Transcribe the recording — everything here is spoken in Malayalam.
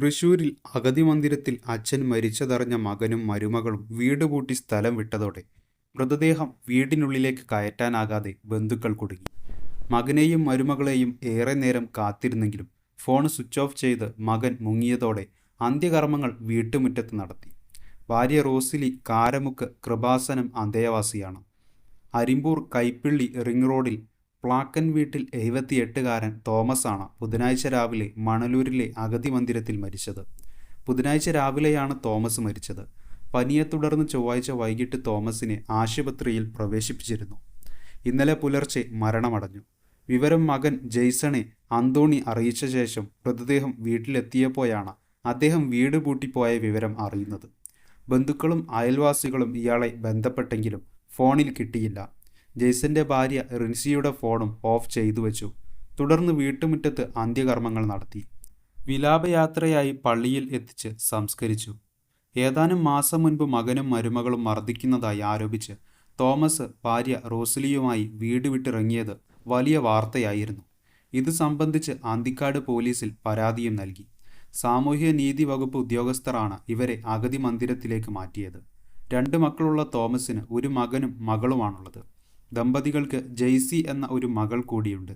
തൃശൂരിൽ അഗതി മന്ദിരത്തിൽ അച്ഛൻ മരിച്ചതറിഞ്ഞ മകനും മരുമകളും വീട് പൂട്ടി സ്ഥലം വിട്ടതോടെ മൃതദേഹം വീടിനുള്ളിലേക്ക് കയറ്റാനാകാതെ ബന്ധുക്കൾ കുടുങ്ങി. മകനെയും മരുമകളെയും ഏറെ നേരം കാത്തിരുന്നെങ്കിലും ഫോൺ സ്വിച്ച് ഓഫ് ചെയ്ത് മകൻ മുങ്ങിയതോടെ അന്ത്യകർമ്മങ്ങൾ വീട്ടുമുറ്റത്ത് നടത്തി. ഭാര്യ റോസിലി കാരമുക്ക് കൃപാസനം അന്തേവാസിയാണ്. അരിമ്പൂർ കൈപ്പിള്ളി റിംഗ് റോഡിൽ പ്ലാക്കൻ വീട്ടിൽ എഴുപത്തിയെട്ടുകാരൻ തോമസാണ് ബുധനാഴ്ച രാവിലെ മണലൂരിലെ അഗതി മന്ദിരത്തിൽ മരിച്ചത്. ബുധനാഴ്ച രാവിലെയാണ് തോമസ് മരിച്ചത്. പനിയെ തുടർന്ന് ചൊവ്വാഴ്ച വൈകിട്ട് തോമസിനെ ആശുപത്രിയിൽ പ്രവേശിപ്പിച്ചിരുന്നു. ഇന്നലെ പുലർച്ചെ മരണമടഞ്ഞു. വിവരം മകൻ ജെയ്സണെ അന്തോണി അറിയിച്ച ശേഷം മൃതദേഹം വീട്ടിലെത്തിയപ്പോഴാണ് അദ്ദേഹം വീട് പൂട്ടിപ്പോയ വിവരം അറിയുന്നത്. ബന്ധുക്കളും അയൽവാസികളും ഇയാളെ ബന്ധപ്പെട്ടെങ്കിലും ഫോണിൽ കിട്ടിയില്ല. ജെയ്സന്റെ ഭാര്യ റിൻസിയുടെ ഫോണും ഓഫ് ചെയ്തു വെച്ചു. തുടർന്ന് വീട്ടുമുറ്റത്ത് അന്ത്യകർമ്മങ്ങൾ നടത്തി. വിലാപയാത്രയായി പള്ളിയിൽ എത്തിച്ച് സംസ്കരിച്ചു. ഏതാനും മാസം മുൻപ് മകനും മരുമകളും മർദ്ദിക്കുന്നതായി ആരോപിച്ച് തോമസ് ഭാര്യ റോസ്ലിയുമായി വീട് വിട്ടിറങ്ങിയത് വലിയ വാർത്തയായിരുന്നു. ഇത് സംബന്ധിച്ച് അന്തിക്കാട് പോലീസിൽ പരാതിയും നൽകി. സാമൂഹ്യ നീതി വകുപ്പ് ഉദ്യോഗസ്ഥരാണ് ഇവരെ അഗതി മന്ദിരത്തിലേക്ക് മാറ്റിയത്. രണ്ട് മക്കളുള്ള തോമസിന് ഒരു മകനും മകളുമാണുള്ളത്. ദമ്പതികൾക്ക് ജെയ്സി എന്ന ഒരു മകൾ കൂടിയുണ്ട്.